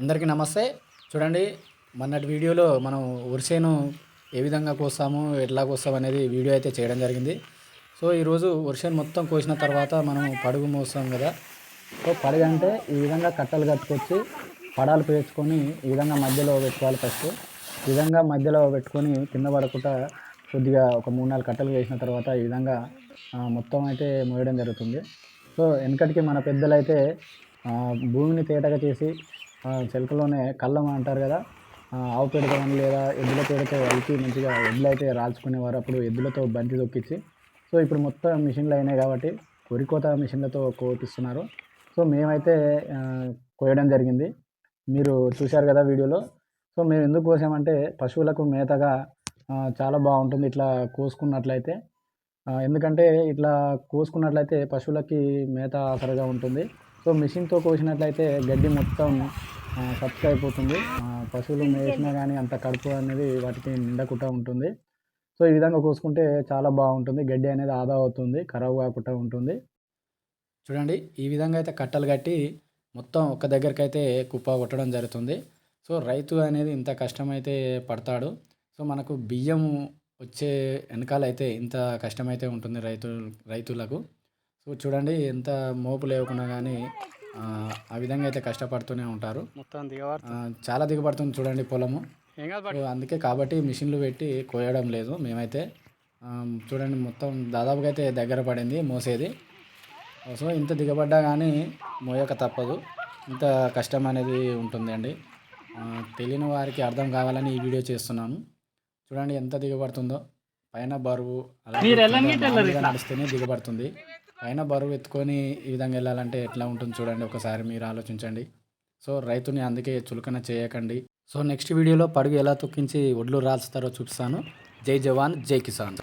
అందరికీ నమస్తే. చూడండి మొన్నటి వీడియోలో మనం ఒరిసేను ఏ విధంగా కోస్తాము ఎట్లా కోస్తాము అనేది వీడియో అయితే చేయడం జరిగింది. సో ఈరోజు ఒరిసేను మొత్తం కోసిన తర్వాత మనం పడుగు మోస్తాం కదా. సో పడుగు అంటే ఈ విధంగా కట్టలు కట్టుకొచ్చి పడాలు పేర్చుకొని ఈ విధంగా మధ్యలో పెట్టుకోవాలి ఫస్ట్. ఈ విధంగా మధ్యలో పెట్టుకొని కింద పడకుండా కొద్దిగా ఒక మూడు నాలుగు కట్టలు వేసిన తర్వాత ఈ విధంగా మొత్తం అయితే మోయడం జరుగుతుంది. సో వెనకటికి మన పెద్దలు అయితే భూమిని తేటగా చేసి చిలకలోనే కళ్ళం అంటారు కదా. ఆవు పేడ కానీ లేదా ఎద్దుల పేడతో కలిపి మంచిగా ఎద్దులు అయితే రాల్చుకునేవారు. అప్పుడు ఎద్దులతో బంతి తొక్కించి సో ఇప్పుడు మొత్తం మిషన్లు అయినాయి కాబట్టి వరి కోత మిషన్లతో కోపిస్తున్నారు. సో మేమైతే కోయడం జరిగింది. మీరు చూశారు కదా వీడియోలో. సో మేము ఎందుకు కోసామంటే పశువులకు మేతగా చాలా బాగుంటుంది ఇట్లా కోసుకున్నట్లయితే. ఎందుకంటే ఇట్లా కోసుకున్నట్లయితే పశువులకి మేత ఆసరగా ఉంటుంది. సో మిషన్తో కోసినట్లయితే గడ్డి మొత్తం ఆ, అయిపోతుంది. పశువులు మేసినా కానీ అంత కడుపు అనేది వాటికి నిండకుండా ఉంటుంది. సో ఈ విధంగా కోసుకుంటే చాలా బాగుంటుంది. గడ్డి అనేది ఆదా అవుతుంది ఖరాబ్ కాకుండా ఉంటుంది. చూడండి ఈ విధంగా అయితే కట్టలు కట్టి మొత్తం ఒక దగ్గరికి అయితే కుప్ప కొట్టడం జరుగుతుంది. సో రైతు అనేది ఇంత కష్టమైతే పడతాడు. సో మనకు బియ్యం వచ్చే వెనకాలైతే ఇంత కష్టమైతే ఉంటుంది రైతు రైతులకు. సో చూడండి ఎంత మోపు లేకుండా కానీ ఆ, విధంగా అయితే కష్టపడుతూనే ఉంటారు. మొత్తం చాలా దిగబడుతుంది చూడండి పొలము. అందుకే కాబట్టి మిషన్లు పెట్టి కోయడం లేదు మేమైతే. చూడండి మొత్తం దాదాపుగా అయితే దగ్గర పడింది మోసేది. సో ఇంత దిగబడ్డా కానీ మోయక తప్పదు. ఇంత కష్టం అనేది ఉంటుంది అండి. తెలియని వారికి అర్థం కావాలని ఈ వీడియో చేస్తున్నాను. చూడండి ఎంత దిగబడుతుందో. పైన బరువు నడిస్తేనే దిగబడుతుంది. పైన బరువు ఎత్తుకొని ఈ విధంగా వెళ్ళాలంటే ఎట్లా ఉంటుంది చూడండి ఒకసారి మీరు ఆలోచించండి. సో రైతుని అందుకే చులకన చేయకండి. సో నెక్స్ట్ వీడియోలో పడుగు ఎలా తొక్కించి ఒడ్లు రాల్స్తారో చూపిస్తాను. జై జవాన్ జై కిసాన్.